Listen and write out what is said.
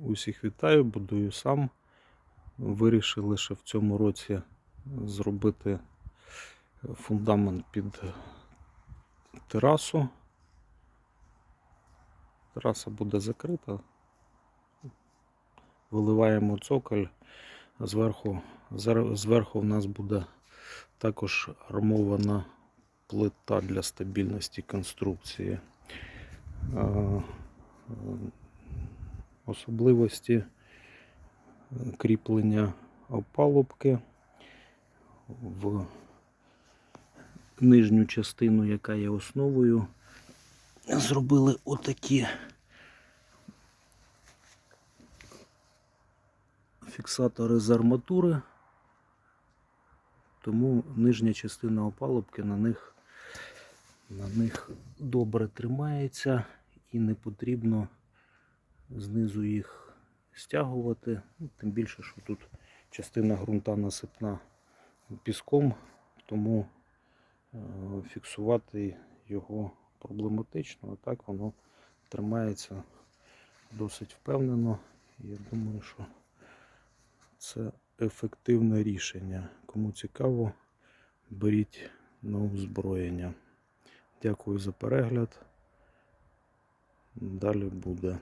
Усіх вітаю, будую сам. Вирішив лише в цьому році зробити фундамент під терасу. Тераса буде закрита. Виливаємо цоколь, зверху, зверху в нас буде також армована плита для стабільності конструкції. Особливості кріплення опалубки в нижню частину, яка є основою, зробили отакі фіксатори з арматури, тому нижня частина опалубки на них, на них добре тримається і не потрібно знизу їх стягувати. Ну, тим більше, що тут частина ґрунта насипна піском, тому е, фіксувати його проблематично, а так воно тримається досить впевнено. Я думаю, що це ефективне рішення. Кому цікаво, беріть на озброєння. Дякую за перегляд. Далі буде.